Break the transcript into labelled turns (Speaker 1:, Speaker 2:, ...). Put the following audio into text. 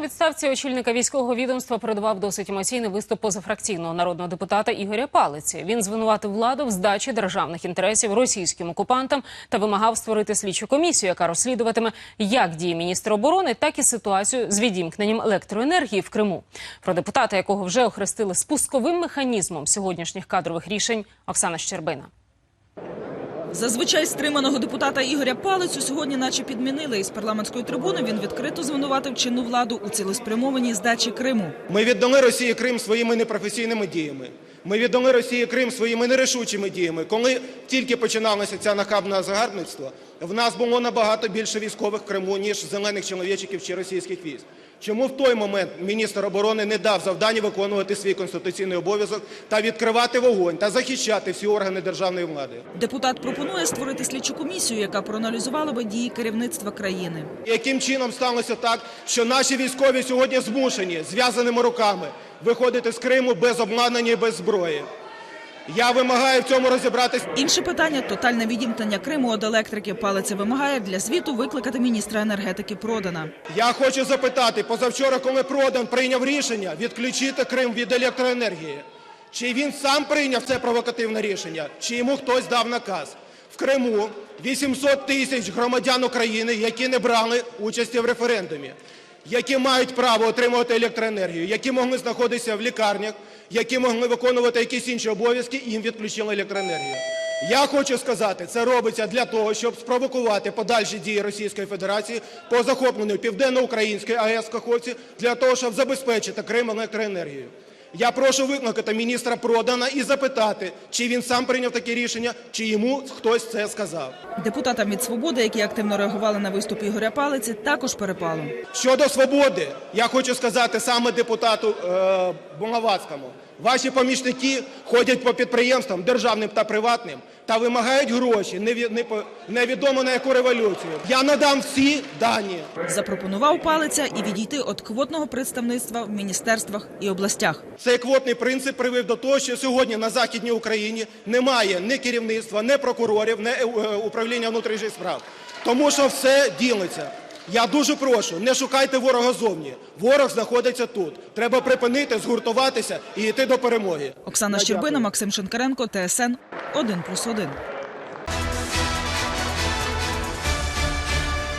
Speaker 1: відставці очільника військового відомства передавав досить емоційний виступ позафракційного народного депутата Ігоря Палиці. Він звинуватив владу в здачі державних інтересів російським окупантам та вимагав створити слідчу комісію, яка розслідуватиме як дії міністра оборони, так і ситуацію з відімкненням електроенергії в Криму. Про депутата, якого вже охрестили спусковим механізмом сьогоднішніх кадрових рішень, Оксана Щербина.
Speaker 2: Зазвичай стриманого депутата Ігоря Палицю сьогодні наче підмінили. Із парламентської трибуни він відкрито звинуватив чинну владу у цілеспрямованій здачі Криму.
Speaker 3: Ми віддали Росії Крим своїми непрофесійними діями. Ми віддали Росії Крим своїми нерішучими діями. Коли тільки починалося це нахабне загарбництво, в нас було набагато більше військових в Криму, ніж зелених чоловічиків чи російських військ. Чому в той момент міністр оборони не дав завдання виконувати свій конституційний обов'язок та відкривати вогонь та захищати всі органи державної влади?
Speaker 2: Депутат пропонує створити слідчу комісію, яка проаналізувала би дії керівництва країни.
Speaker 3: Яким чином сталося так, що наші військові сьогодні змушені зв'язаними руками виходити з Криму без обладнання і без зброї? Я вимагаю в цьому розібратись.
Speaker 2: Інше питання тотальне відімкнення Криму від електрики. Палиця вимагає для звіту викликати міністра енергетики Продана.
Speaker 3: Я хочу запитати, позавчора, коли Продан прийняв рішення відключити Крим від електроенергії, чи він сам прийняв це провокативне рішення, чи йому хтось дав наказ? В Криму 800 тисяч громадян України, які не брали участі в референдумі, які мають право отримувати електроенергію, які могли знаходитися в лікарнях, які могли виконувати якісь інші обов'язки, їм відключили електроенергію. Я хочу сказати, це робиться для того, щоб спровокувати подальші дії Російської Федерації по захопленню південноукраїнської АЕС в Каховці, для того, щоб забезпечити Крим електроенергією. Я прошу викликати міністра Продана і запитати, чи він сам прийняв таке рішення, чи йому хтось це сказав.
Speaker 2: Депутатам від свободи, які активно реагували на виступ Ігоря Палиці, також перепало.
Speaker 3: Щодо свободи, я хочу сказати саме депутату е, Богавацькому. Ваші помічники ходять по підприємствам державним та приватним та вимагають гроші, невідомо на яку революцію. Я надам всі дані.
Speaker 2: Запропонував Палиця і відійти від квотного представництва в міністерствах і областях.
Speaker 3: Цей квотний принцип привів до того, що сьогодні на Західній Україні немає ні керівництва, ні прокурорів, ні е, управління внутрішніх справ. Тому що все ділиться. Я дуже прошу, не шукайте ворога зовні. Ворог знаходиться тут. Треба припинити, згуртуватися і йти до перемоги.
Speaker 2: Оксана Щербина. Максим Шинкаренко, ТСН 1+,1.